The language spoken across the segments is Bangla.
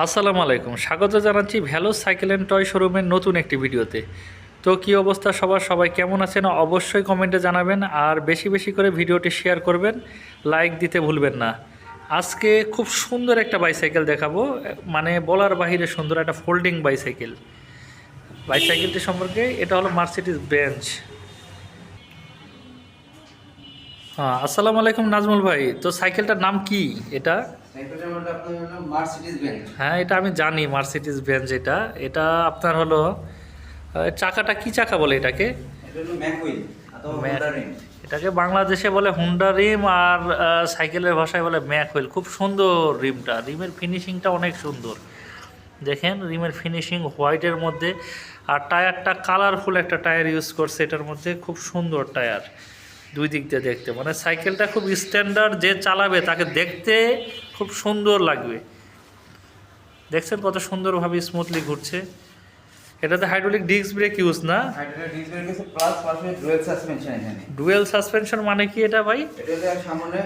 আসসালামু আলাইকুম। স্বাগত জানাচ্ছি ভ্যালো সাইকেল অ্যান্ড টয় শোরুমের নতুন একটি ভিডিওতে। তো কী অবস্থা সবার? সবাই কেমন আছেন? অবশ্যই কমেন্টে জানাবেন আর বেশি বেশি করে ভিডিওটি শেয়ার করবেন। লাইক দিতে ভুলবেন না। আজকে খুব সুন্দর একটা বাইসাইকেল দেখাবো। মানে বলার বাহিরে সুন্দর একটা ফোল্ডিং বাইসাইকেল বাইসাইকেলটি সম্পর্কে এটা হলো মার্সিডিস বেঞ্চ হ্যাঁ আসসালামু আলাইকুম নাজমুল ভাই। তো সাইকেলটার নাম কি এটা? বেঞ্জ হ্যাঁ এটা আমি জানি মার্সিডিস বেঞ্চ এটা। এটা আপনার হলো চাকাটা কি চাকা বলে এটাকে? এটাকে বাংলাদেশে বলে হুন্ডা রিম আর সাইকেলের ভাষায় বলে ম্যাক হুইল খুব সুন্দর রিমটা। রিমের ফিনিশিংটা অনেক সুন্দর। দেখেন রিমের ফিনিশিং হোয়াইটের মধ্যে। আর টায়ারটা কালারফুল একটা টায়ার ইউজ করছে এটার মধ্যে। খুব সুন্দর টায়ার। দুই দিক দিয়ে দেখতে। মানে সাইকেলটা খুব স্ট্যান্ডার্ড যে চালাবে তাকে দেখতে খুব সুন্দর লাগবে। দেখছেন কত সুন্দরভাবে স্মুথলি ঘুরছে। এটাতে হাইড্রোলিক ডিস্ক ব্রেক ইউজ না? ডুয়েল সাসপেনশন মানে কি এটা ভাই? এটা সামনে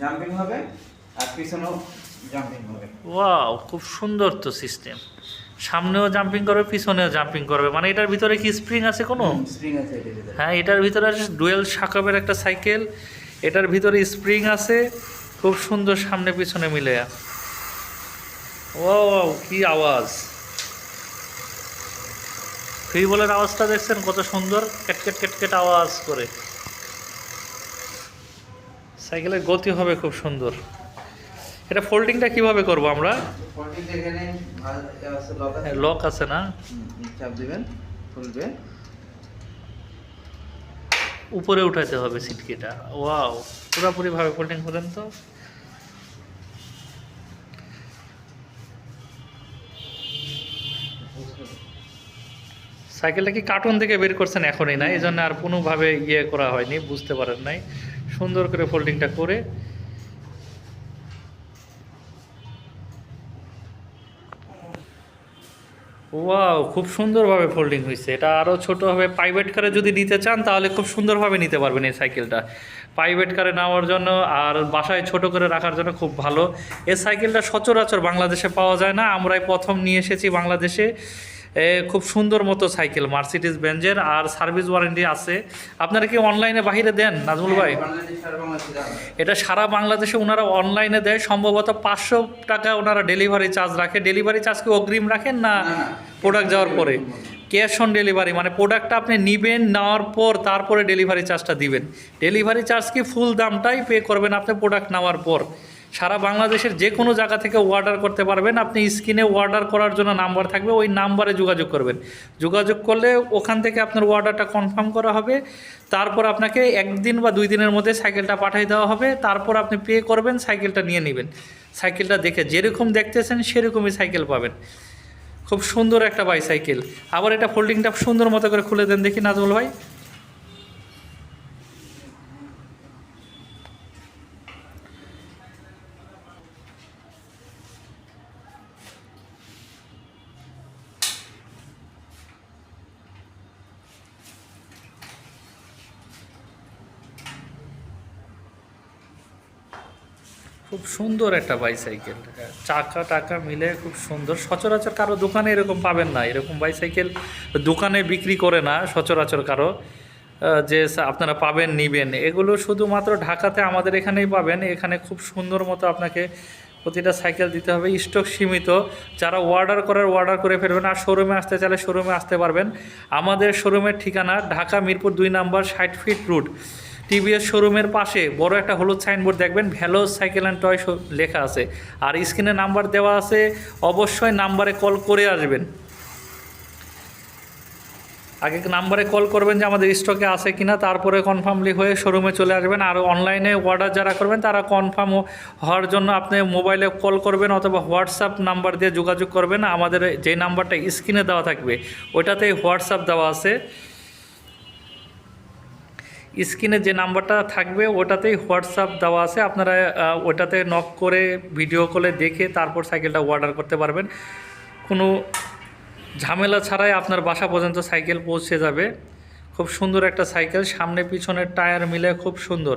জাম্পিং হবে আর পিছনেও জাম্পিং হবে। ওয়াও খুব সুন্দর তো সিস্টেম সামনেও জাম্পিং করবে পিছনেও জাম্পিং করবে। মানে এটার ভিতরে কি স্প্রিং আছে কোনো? স্প্রিং আছে হ্যাঁ এটার ভিতরে আছে ডুয়েল শাকাবের একটা সাইকেল এটার ভিতরে স্প্রিং আছে খুব সুন্দর সামনে পিছনে মিলে। ও কি আওয়াজ। ফ্রি বলের আওয়াজটা দেখছেন কত সুন্দর? কেটকেট কেটকেট আওয়াজ করে। সাইকেলের গতি হবে খুব সুন্দর। এটা ফোল্ডিংটা কীভাবে করব আমরা? ফোল্ডিং এখানে লক আছে না? চাপ দিবেন খুলবে। উপরে উঠাতে হবে সিটকিটা। ওয়াও পুরোপুরিভাবে ফোল্ডিং করেন তো? সাইকেলটা কি কার্টুন থেকে বের করছেন এখনই না? এই জন্য আর কোনোভাবে ইয়ে করা হয়নি বুঝতে পারেন নাই। সুন্দর করে ফোল্ডিংটা করে ওয়াও খুব সুন্দরভাবে ফোল্ডিং হয়েছে এটা আরও ছোটোভাবে হবে। প্রাইভেট কারে যদি নিতে চান, তাহলে খুব সুন্দরভাবে নিতে পারবেন এই সাইকেলটা প্রাইভেট কারে নেওয়ার জন্য আর বাসায় ছোট করে রাখার জন্য খুব ভালো। এই সাইকেলটা সচরাচর বাংলাদেশে পাওয়া যায় না। আমরাই প্রথম নিয়ে এসেছি বাংলাদেশে। খুব সুন্দর মতো সাইকেল মার্সিডিস বেঞ্জের আর সার্ভিস ওয়ারেন্টি আছে। আপনারা কি অনলাইনে বাহিরে দেন নাজমুল ভাই? এটা সারা বাংলাদেশে ওনারা অনলাইনে দেয় সম্ভবত পাঁচশো টাকা ওনারা ডেলিভারি চার্জ রাখে। ডেলিভারি চার্জ কি অগ্রিম রাখেন না। প্রোডাক্ট যাওয়ার পরে? ক্যাশ অন ডেলিভারি মানে প্রোডাক্টটা আপনি নেবেন নেওয়ার পর তারপরে ডেলিভারি চার্জটা দিবেন। ডেলিভারি চার্জ কি ফুল দামটাই পে করবেন আপনি প্রোডাক্ট নেওয়ার পর। সারা বাংলাদেশের যে কোনো জায়গা থেকে অর্ডার করতে পারবেন। আপনি স্ক্রিনে অর্ডার করার জন্য নাম্বার থাকবে, ওই নাম্বারে যোগাযোগ করবেন। যোগাযোগ করলে ওখান থেকে আপনার অর্ডারটা কনফার্ম করা হবে। তারপর আপনাকে একদিন বা দুই দিনের মধ্যে সাইকেলটা পাঠিয়ে দেওয়া হবে। তারপর আপনি পে করবেন সাইকেলটা নিয়ে নেবেন। সাইকেলটা দেখে যেরকম দেখতেছেন, সেরকমই সাইকেল পাবেন। খুব সুন্দর একটা বাইসাইকেল আবার এটা ফোল্ডিংটা সুন্দর মতো করে খুলে দেন দেখি নাজমুল ভাই। খুব সুন্দর একটা বাইসাইকেল চাকা টাকা মিলে খুব সুন্দর। সচরাচর কারও দোকানে এরকম পাবেন না। এরকম বাইসাইকেল দোকানে বিক্রি করে না সচরাচর কারও। যে আপনারা পাবেন, নিবেন। এগুলো শুধুমাত্র ঢাকাতে আমাদের এখানেই পাবেন। এখানে খুব সুন্দর মতো আপনাকে প্রতিটা সাইকেল দিতে হবে। স্টক সীমিত। যারা অর্ডার করার অর্ডার করে ফেলবেন আর শোরুমে আসতে চাইলে শোরুমে আসতে পারবেন। আমাদের শোরুমের ঠিকানা ঢাকা মিরপুর দুই নাম্বার ষাট ফিট রুট টিভিএস শোরুমের পাশে বড় একটা হলুদ সাইনবোর্ড দেখবেন, ভ্যালো, সাইকেল অ্যান্ড টয় লেখা আছে। আর স্ক্রিনে নাম্বার দেওয়া আছে, অবশ্যই নাম্বারে কল করে আসবেন। আগে নাম্বারে কল করবেন যে আমাদের স্টকে আছে কিনা, তারপরে কনফার্মলি হয়ে শোরুমে চলে আসবেন। আর অনলাইনে অর্ডার যারা করবেন, তারা কনফার্ম হওয়ার জন্য আপনি মোবাইলে কল করবেন অথবা হোয়াটসঅ্যাপ নাম্বার দিয়ে যোগাযোগ করবেন। আমাদের যে নাম্বারটা স্ক্রিনে দেওয়া থাকবে ওইটাতে হোয়াটসঅ্যাপ দেওয়া আছে। স্ক্রিনে যে নাম্বারটা থাকবে ওটাতেই হোয়াটসঅ্যাপ দেওয়া আছে। আপনারা ওটাতে নক করে ভিডিও কলে দেখে তারপর সাইকেলটা অর্ডার করতে পারবেন। কোনো ঝামেলা ছাড়াই আপনার বাসা পর্যন্ত সাইকেল পৌঁছে যাবে। খুব সুন্দর একটা সাইকেল, সামনে পিছনের টায়ার মিলে খুব সুন্দর।